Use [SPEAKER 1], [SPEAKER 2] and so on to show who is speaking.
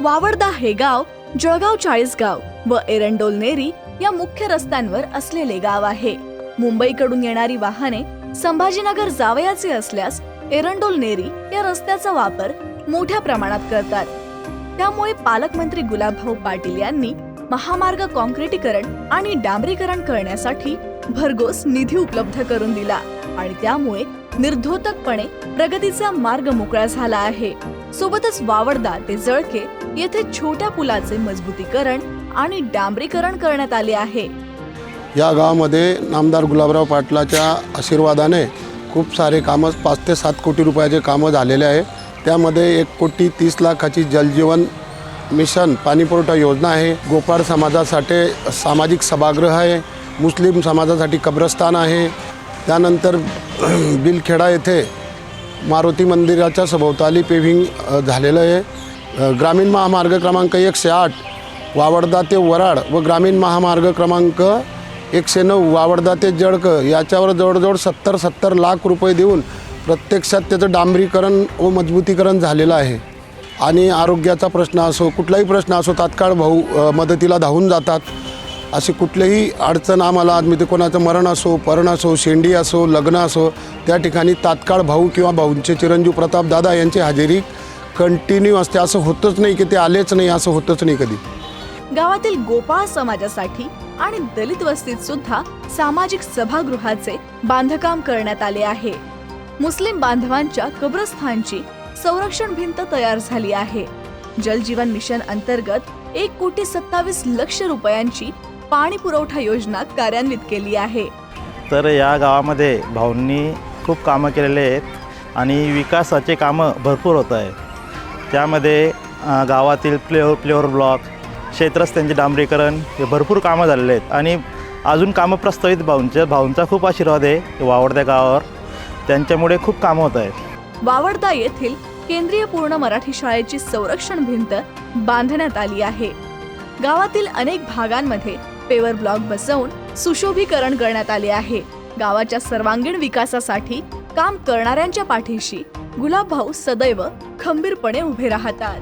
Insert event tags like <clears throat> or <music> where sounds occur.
[SPEAKER 1] वावडदा हे गाव जळगाव चाळीसगाव व एरंडोल नेरी या मुख्य रस्त्यांवर असलेले गाव आहे. मुंबईकडून येणारी वाहने संभाजीनगर जावयाचे असल्यास एरंडोल नेरी या रस्त्याचा वापर मोठ्या प्रमाणात करतात. त्यामुळे पालकमंत्री गुलाबभाऊ पाटील यांनी महामार्ग कॉन्क्रिटीकरण आणि डांबरीकरण करण्यासाठी भरघोस निधी उपलब्ध करून दिला आणि त्यामुळे निर्धोतकपणे प्रगतीचा मार्ग मोकळा झाला आहे. सोबतच वावडदा ते जळके येथे छोट्या पुलाचे मजबूतीकरण आणि डांबरीकरण करण्यात आले आहे.
[SPEAKER 2] या गावामध्ये नामदार गुलाबराव पाटलाच्या आशीर्वादाने खूप सारे कामं पाच ते सात कोटी रुपयाचे कामं झालेले आहे. त्यामध्ये एक कोटी तीस लाखाची जलजीवन मिशन पाणीपुरवठा योजना आहे. गोपाळ समाजासाठी सामाजिक सभागृह आहे. मुस्लिम समाजासाठी कब्रस्तान आहे. त्यानंतर <clears throat> बिलखेडा येथे मारुती मंदिराच्या सभोवताली पेव्हिंग झालेलं आहे. ग्रामीण महामार्ग क्रमांक एकशे आठ वावडदा ते वराड व ग्रामीण महामार्ग क्रमांक एकशे नऊ वावडदा ते जळक याच्यावर जवळजवळ सत्तर सत्तर लाख रुपये देऊन प्रत्यक्षात त्याचं डांबरीकरण व मजबूतीकरण झालेलं आहे. आणि आरोग्याचा प्रश्न असो कुठलाही प्रश्न असो तात्काळ भाऊ मदतीला धावून जातात. अशी कुठलीही अडचण आम्हाला आज ते कोणाचं मरण असो परण असो शेंडी असो लग्न असो त्या ठिकाणी तात्काळ भाऊ किंवा भाऊंचे चिरंजीव प्रताप दादा यांची हजेरी कंटिन्यू असते. असं होतच नाही की ते आलेच नाही असं होतच नाही कधी.
[SPEAKER 1] गावातील गोपाळ समाजासाठी आणि दलित वस्तीत सुद्धा सामाजिक सभागृहाचे बांधकाम करण्यात आले आहे. मुस्लिम बांधवांच्या कब्रस्थानची संरक्षण भिंत तयार झाली आहे. जलजीवन मिशन अंतर्गत एक कोटी सत्तावीस लक्ष रुपयांची पाणी पुरवठा योजना कार्यान्वित केली आहे.
[SPEAKER 3] तर या गावामध्ये भाऊंनी खूप कामं केलेले आहेत आणि विकासाचे कामं भरपूर होत आहे त्यामध्ये गावातील प्लेओ प्लेओर ब्लॉक शेतरस्त्यांचे डांबरीकरण हे भरपूर कामं झालेले आहेत. आणि अजून कामं प्रस्तावित भाऊंचे भाऊंचा खूप आशीर्वाद आहे वावडत्या गावावर. त्यांच्यामुळे खूप कामं होत आहेत.
[SPEAKER 1] वावडदा येथील केंद्रीय पूर्ण मराठी शाळेची संरक्षण भिंत बांधण्यात आली आहे. गावातील अनेक भागांमध्ये पेवर ब्लॉक बसवून सुशोभीकरण करण्यात आले आहे. गावाच्या सर्वांगीण विकासासाठी काम करणाऱ्यांच्या पाठीशी गुलाबभाऊ सदैव खंबीरपणे उभे राहतात.